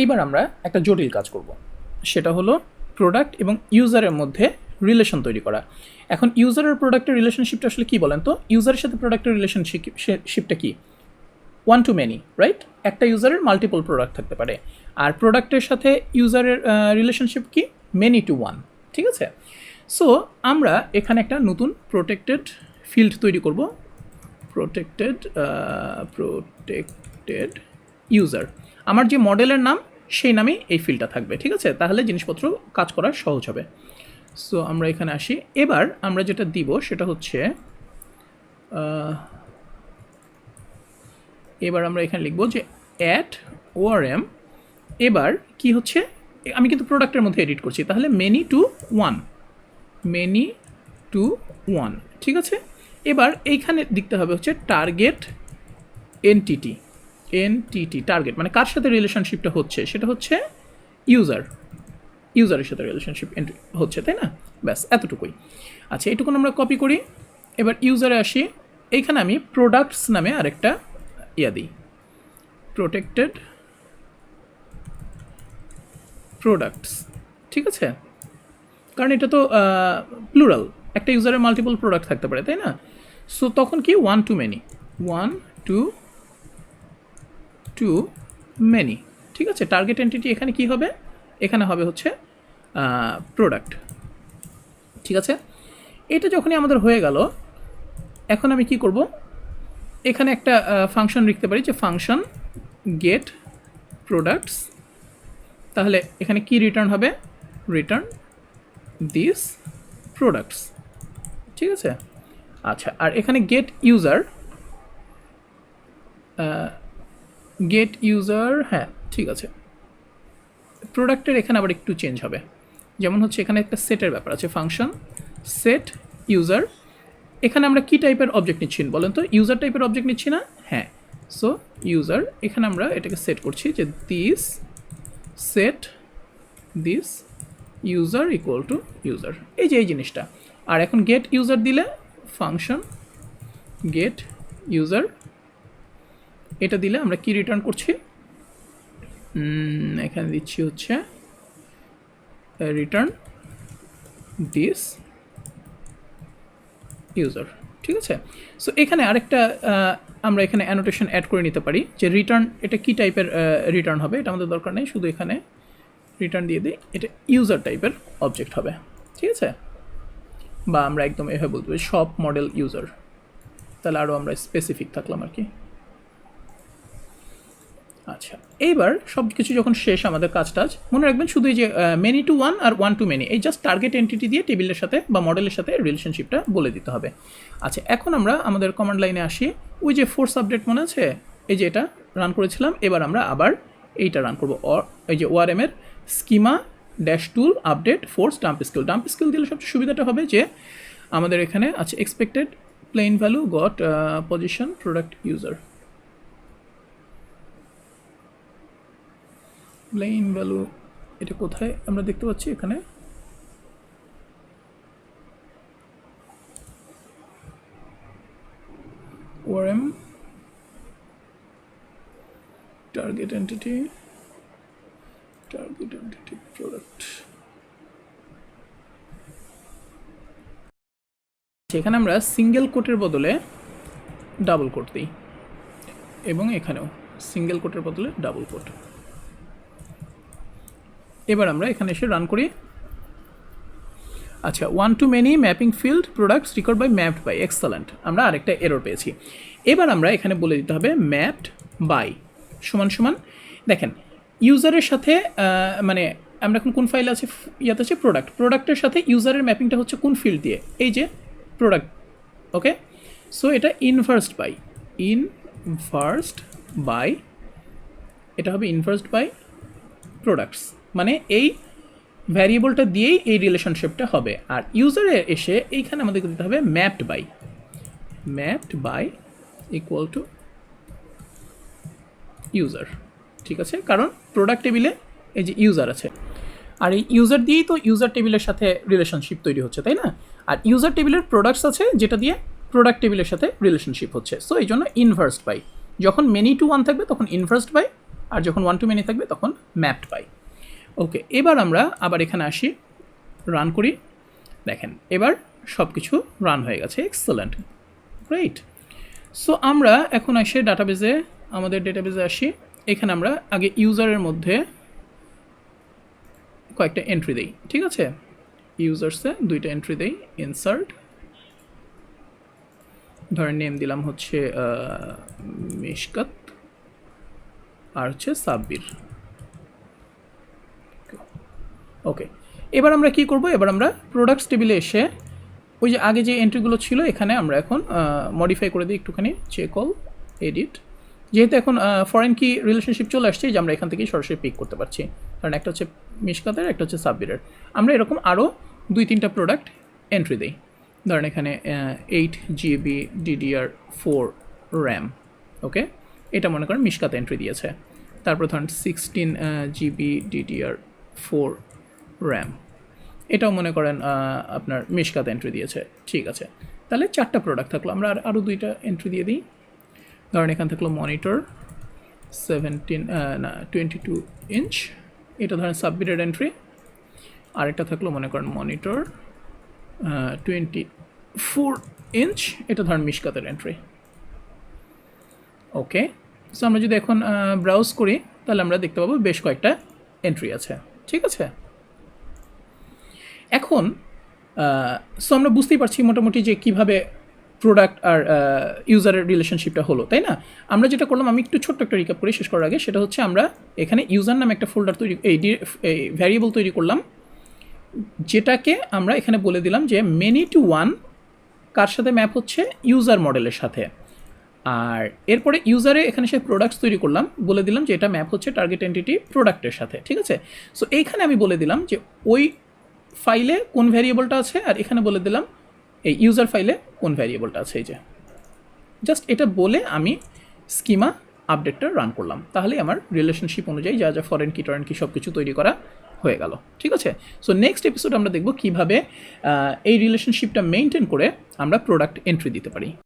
এইবার আমরা একটা জটিল কাজ করব। সেটা হলো প্রোডাক্ট এবং ইউজারের মধ্যে রিলেশন তৈরি করা। এখন ইউজার আর প্রোডাক্টের রিলেশনশিপটা আসলে কী বলেন তো? ইউজারের সাথে প্রোডাক্টের রিলেশনশিপ শিপটা কী? ওয়ান টু মেনি রাইট একটা ইউজারের মাল্টিপল প্রোডাক্ট থাকতে পারে। আর প্রোডাক্টের সাথে ইউজারের রিলেশনশিপ কি? মেনি টু ওয়ান ঠিক আছে? সো আমরা এখানে একটা নতুন প্রোটেক্টেড ফিল্ড তৈরি করব। প্রোটেক্টেড প্রোটেক্টেড ইউজার আমার যে মডেলের নাম সেই নামেই এই ফিল্ডটা থাকবে, ঠিক আছে? তাহলে জিনিসপত্র কাজ করা সহজ হবে। সো আমরা এখানে আসি। এবার আমরা যেটা দিব সেটা হচ্ছে এবার আমরা এখানে লিখব যে অ্যাট ওআরএম এবার কি হচ্ছে? আমি কিন্তু প্রোডাক্টের মধ্যে এডিট করছি, তাহলে many to one many to one ঠিক আছে? এবার এইখানে লিখতে হবে হচ্ছে টার্গেট এনটিটি এনটিটি টার্গেট মানে কার সাথে রিলেশনশিপটা হচ্ছে? সেটা হচ্ছে ইউজার ইউজারের সাথে রিলেশনশিপ হচ্ছে, তাই না? ব্যাস, এতটুকুই। আচ্ছা এটুকুন আমরা কপি করি। এবার ইউজারে আসি। এইখানে আমি প্রোডাক্টস নামে আরেকটা ইয়া দিই। প্রোটেক্টেড প্রোডাক্টস ঠিক আছে? কারণ এটা তো প্লুরাল একটা ইউজারের মাল্টিপল প্রোডাক্ট থাকতে পারে, তাই না? সো তখন কি? One to many one to to many ঠিক আছে? টার্গেট এন্টিটি এখানে কি হবে? এখানে হবে হচ্ছে প্রোডাক্ট ঠিক আছে? এটা যখনই আমাদের হয়ে গেল, এখন আমি কি করব? এখানে একটা ফাংশন লিখতে পারি যে ফাংশন গেট প্রোডাক্টস তাহলে এখানে কি রিটার্ন হবে? রিটার্ন দিস প্রোডাক্টস ঠিক আছে? আচ্ছা আর এখানে গেট ইউজার গেট ইউজার হ্যাঁ ঠিক আছে। প্রোডাক্টের এখানে আবার একটু চেঞ্জ হবে। যেমন হচ্ছে এখানে একটা সেটের ব্যাপার আছে ফাংশন সেট ইউজার এখানে আমরা কি টাইপের অবজেক্ট নিচ্ছি বলেন তো? ইউজার টাইপের অবজেক্ট নিচ্ছি না? হ্যাঁ। সো ইউজার এখানে আমরা এটাকে সেট করছি যে this set this user equal to user এই যে এই জিনিসটা। আর এখন গেট ইউজার দিলে ফাংশন গেট ইউজার এটা দিলে আমরা কি রিটার্ন করছি? এখানে দিচ্ছি হচ্ছে রিটার্ন দিস ইউজার ঠিক আছে? সো এখানে আরেকটা আমরা এখানে অ্যানোটেশন অ্যাড করে নিতে পারি, যে রিটার্ন এটা কি টাইপের রিটার্ন হবে? এটা আমাদের দরকার নেই, শুধু এখানে রিটার্ন দিয়ে দিই, এটা ইউজার টাইপের অবজেক্ট হবে, ঠিক আছে? বা আমরা একদম এভাবে বলতে পারি সব মডেল ইউজার তাহলে আরও আমরা স্পেসিফিক থাকলাম আর কি। আচ্ছা এইবার সব কিছু যখন শেষ আমাদের কাজ টাজ মনে রাখবেন শুধু এই যে মেনি টু ওয়ান আর ওয়ান টু মেনি এই জাস্ট টার্গেট এন্টিটি দিয়ে টেবিলের সাথে বা মডেলের সাথে রিলেশনশিপটা বলে দিতে হবে। আচ্ছা এখন আমরা আমাদের কমান্ড লাইনে আসি। ওই যে ফোর্স আপডেট মনে আছে? এই যে এটা রান করেছিলাম, এবার আমরা আবার এইটা রান করব। এই যে ওআরএম এর schema dash tool update force dump skill dump skill দিলে সবচেয়ে সুবিধাটা হবে যে, আমাদের এখানে আছে expected plain value got position product user plain value, এটা কোথায়? আমরা দেখতে পাচ্ছি এখানে। ORM target entity target entity product. এখানে আমরা সিঙ্গেল কোটের বদলে ডাবল কোট দিই, এবং এখানেও সিঙ্গেল কোটের বদলে ডাবল কোট। এবার আমরা এখানে এসে রান করি। আচ্ছা one to many mapping field products record by mapped by excellent আমরা আরেকটা এরর পেয়েছি। এবার আমরা এখানে বলে দিতে হবে ম্যাপড বাই সমান সমান। দেখেন ইউজারের সাথে মানে আমরা এখন কোন ফাইল আছে? ইয়াতে আছে প্রোডাক্ট প্রোডাক্টের সাথে ইউজারের ম্যাপিংটা হচ্ছে কোন ফিল্ড দিয়ে? এই যে প্রোডাক্ট ওকে সো এটা ইনভার্সড বাই ইনভার্সড বাই এটা হবে ইনভার্সড বাই প্রোডাক্টস মানে এই ভ্যারিয়েবলটা দিয়েই এই রিলেশনশিপটা হবে। আর ইউজারে এসে এইখানে আমাদেরকে দিতে হবে? Mapped by mapped by equal to user ঠিক আছে? কারণ প্রোডাক্ট টেবিলে এই যে ইউজার আছে। আর এই ইউজার দিয়েই তো ইউজার টেবিলের সাথে রিলেশনশিপ তৈরি হচ্ছে, তাই না? আর ইউজার টেবিলের প্রোডাক্টস আছে, যেটা দিয়ে প্রোডাক্ট টেবিলের সাথে রিলেশনশিপ হচ্ছে। সো এই জন্য ইনভার্সড বাই যখন মেনি টু ওয়ান থাকবে, তখন ইনভার্সড বাই আর যখন ওয়ান টু মেনি থাকবে, তখন ম্যাপড বাই ওকে এবার আমরা আবার এখানে আসি রান করি। দেখেন, এবার সব কিছু রান হয়ে গেছে এক্সেলেন্ট গ্রেট সো আমরা এখন আসি ডাটাবেজে আমাদের ডেটাবেজে আসি। এখানে আমরা আগে ইউজারের মধ্যে কয়েকটা এন্ট্রি দেই, ঠিক আছে? ইউজার্সে দুইটা এন্ট্রি দেই ইনসার্ট ধরেন নেম দিলাম হচ্ছে মিশকাত, আর হচ্ছে সাব্বির। ওকে এবার আমরা কি করব? এবার আমরা প্রোডাক্টস টেবিলে এসে ওই যে আগে যে এন্ট্রিগুলো ছিল, এখানে আমরা এখন মডিফাই করে দিই একটুখানি চেক অল এডিট যেহেতু এখন ফরেন কি রিলেশনশিপ চলে আসছে যে আমরা এখান থেকেই সরাসরি পিক করতে পারছি। কারণ একটা হচ্ছে মিশকাতের, একটা হচ্ছে সাব্বিরের। আমরা এরকম আরও দুই তিনটা প্রোডাক্ট এন্ট্রি দিই। ধরেন এখানে eight GB DDR four RAM okay এটা মনে করেন মিশকাতে এন্ট্রি দিয়েছে। তারপর ধরেন sixteen GB DDR four RAM এটাও মনে করেন আপনার মিশকাত এন্ট্রি দিয়েছে। ঠিক আছে। তাহলে চারটা প্রোডাক্ট থাকল। আমরা আর আরও দুইটা এন্ট্রি দিয়ে দিই। ধরেন এখান থাকল মনিটর সেভেন্টিন না টোয়েন্টি টু ইঞ্চ এটা ধরেন সাবমিটেড এন্ট্রি আরেকটা থাকল মনে করেন মনিটর টোয়েন্টি ফোর ইঞ্চ এটা ধরেন মিশকাতের এন্ট্রি ওকে সো আমরা যদি এখন ব্রাউজ করি, তাহলে আমরা দেখতে পাবো বেশ কয়েকটা এন্ট্রি আছে। ঠিক আছে? এখন সো আমরা বুঝতেই পারছি মোটামুটি যে কীভাবে প্রোডাক্ট আর ইউজারের রিলেশনশিপটা হলো, তাই না? আমরা যেটা করলাম, আমি একটু ছোট্ট একটা রিকাপ করে শেষ করার আগে, সেটা হচ্ছে আমরা এখানে ইউজার নামে একটা ফোল্ডার তৈরি, এই ভ্যারিয়েবল তৈরি করলাম, যেটাকে আমরা এখানে বলে দিলাম যে মেনি টু ওয়ান কার সাথে ম্যাপ হচ্ছে? ইউজার মডেলের সাথে। আর এরপরে ইউজারে এখানে সে প্রোডাক্টস তৈরি করলাম, বলে দিলাম যে এটা ম্যাপ হচ্ছে টার্গেট এন্টিটি প্রোডাক্টের সাথে, ঠিক আছে? সো এইখানে আমি বলে দিলাম যে ওই ফাইলে কোন ভ্যারিয়েবলটা আছে, আর এখানে বলে দিলাম এই ইউজার ফাইলে কোন ভ্যারিয়েবলটা আছে এই যে। জাস্ট এটা বলে আমি স্কিমা আপডেটটা রান করলাম। তাহলে আমার রিলেশনশিপ অনুযায়ী যা যা ফরেন কি টরেন কি সব কিছু তৈরি করা হয়ে গেল। ঠিক আছে? সো নেক্সট এপিসোড আমরা দেখব কীভাবে এই রিলেশনশিপটা মেনটেন করে আমরা প্রোডাক্ট এন্ট্রি দিতে পারি।